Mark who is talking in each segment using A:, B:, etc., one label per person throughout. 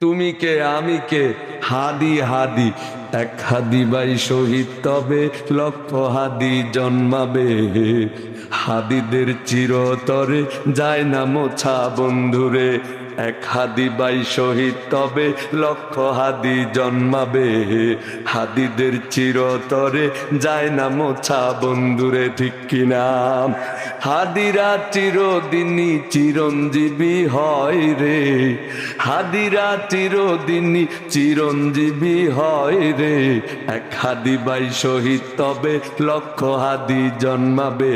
A: তুমি কে, আমি কে? হাদি হাদি, এক হাদি বাই শহীদ তবে, লক্ষ হাদি জন্মাবে। হাদিদের চিরতরে যায় না মোছা বন্ধুরে। এক হাদি বাই শহীদ, তবে লক্ষ হাদি জন্মাবে। হাদিদের চিরতরে যায় না মোছা বন্ধুরে, ঠিক কিনা? হাদিরা চিরদিনই চিরঞ্জীবী হয় রে। হাদিরা চিরদিনই চিরঞ্জীবী হয় রে। এক হাদি বাই শহীদ, তবে লক্ষ হাদি জন্মাবে।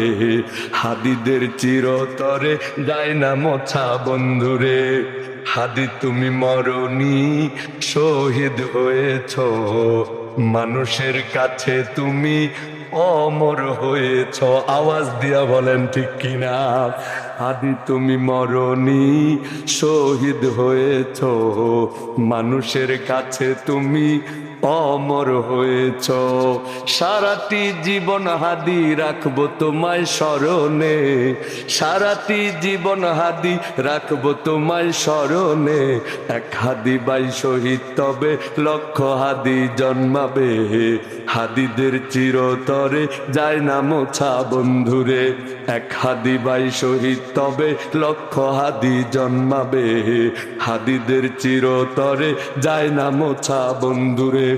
A: হাদিদের চিরতরে যায় না মোছা বন্ধুরে। হাদি তুমি মরণি শহীদ হয়েছ। মানুষের কাছে তুমি অমর হয়েছ। আওয়াজ দিয়া বলেন, ঠিক কিনা? আদি তুমি মরণি শহীদ হয়েছ। মানুষের কাছে তুমি অমর হয়েছ। সারাটি জীবন হাদি রাখব তোমায় স্মরণে। সারাটি জীবন হাদি রাখব তোমায় স্মরণে। এক হাদি বাই শহীদ তবে লক্ষ হাদি জন্মাবে। হাদিদের চিরতরে যায় না মোছা বন্ধুরে। এক হাদি বাই শহীদ তবে লক্ষ হাদি জন্মাবে। হাদিদের চিরতরে যায় না মোছা বন্ধুরে।